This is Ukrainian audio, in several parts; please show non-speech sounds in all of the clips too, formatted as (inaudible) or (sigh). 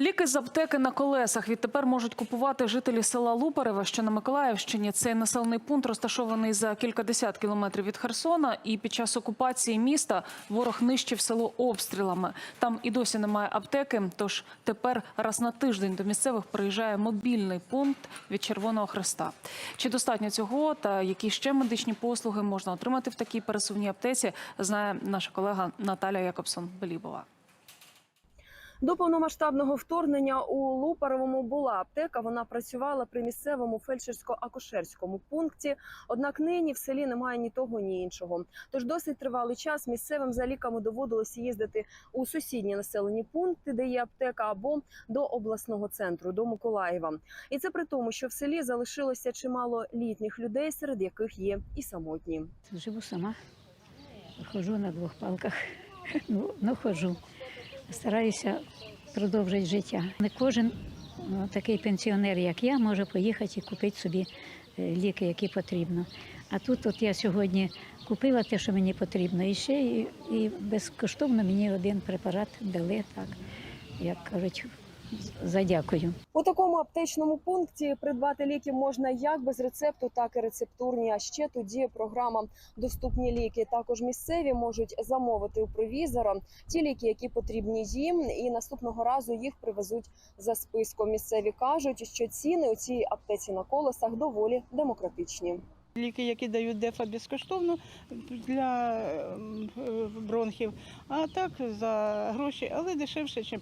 Ліки з аптеки на колесах відтепер можуть купувати жителі села Лупареве, що на Миколаївщині. Цей населений пункт розташований за кількадесят кілометрів від Херсона. І під час окупації міста ворог нищив село обстрілами. Там і досі немає аптеки. Тож тепер раз на тиждень до місцевих приїжджає мобільний пункт від Червоного Хреста. Чи достатньо цього та які ще медичні послуги можна отримати в такій пересувній аптеці, знає наша колега Наталя Якобсон Белібова. До повномасштабного вторгнення у Лупаровому була аптека. Вона працювала при місцевому фельдшерсько-акушерському пункті. Однак нині в селі немає ні того, ні іншого. Тож досить тривалий час місцевим за ліками доводилося їздити у сусідні населені пункти, де є аптека, або до обласного центру, до Миколаєва. І це при тому, що в селі залишилося чимало літніх людей, серед яких є і самотні. Живу сама, ходжу на двох палках. (laughs) Ну, ну ходжу. Стараюся продовжити життя. Не кожен ну, такий пенсіонер, як я, може поїхати і купити собі е, ліки, які потрібно. А тут от я сьогодні купила те, що мені потрібно, і ще і, і безкоштовно мені один препарат дали, так, як кажуть, задякую. У такому аптечному пункті придбати ліки можна як без рецепту, так і рецептурні. А ще тут діє програма Доступні ліки. Також місцеві можуть замовити у провізора ті ліки, які потрібні їм, і наступного разу їх привезуть за списком. Місцеві кажуть, що ціни у цій аптеці на колесах доволі демократичні. Ліки, які дають дефа безкоштовно для ем, е, бронхів, а так за гроші, але дешевше, ніж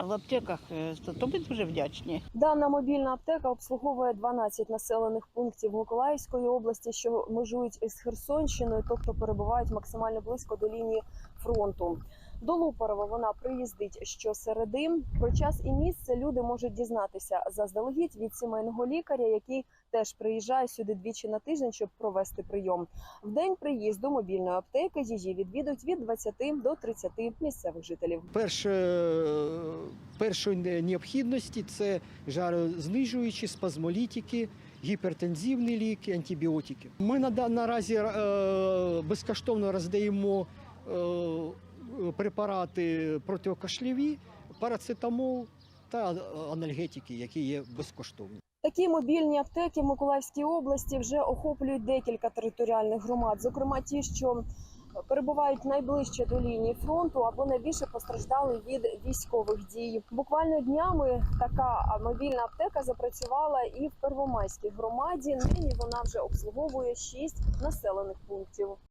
в аптеках, е, то ми дуже вдячні. Дана мобільна аптека обслуговує 12 населених пунктів Миколаївської області, що межують із Херсонщиною, тобто перебувають максимально близько до лінії фронту. До Лупарова вона приїздить щосереди. Про час і місце люди можуть дізнатися заздалегідь від сімейного лікаря, який теж приїжджає сюди двічі на тиждень, щоб провести прийом. В день приїзду мобільної аптеки її відвідують від 20 до 30 місцевих жителів. Перше, першої необхідності це жарознижуючі, спазмолітики, гіпертензивні ліки, антибіотики. Ми наразі е, безкоштовно роздаємо е, препарати протикашліві, парацетамол та анальгетики, які є безкоштовні. Такі мобільні аптеки в Миколаївській області вже охоплюють декілька територіальних громад, зокрема ті, що перебувають найближче до лінії фронту або найбільше постраждали від військових дій. Буквально днями така мобільна аптека запрацювала і в Первомайській громаді. Нині вона вже обслуговує шість населених пунктів.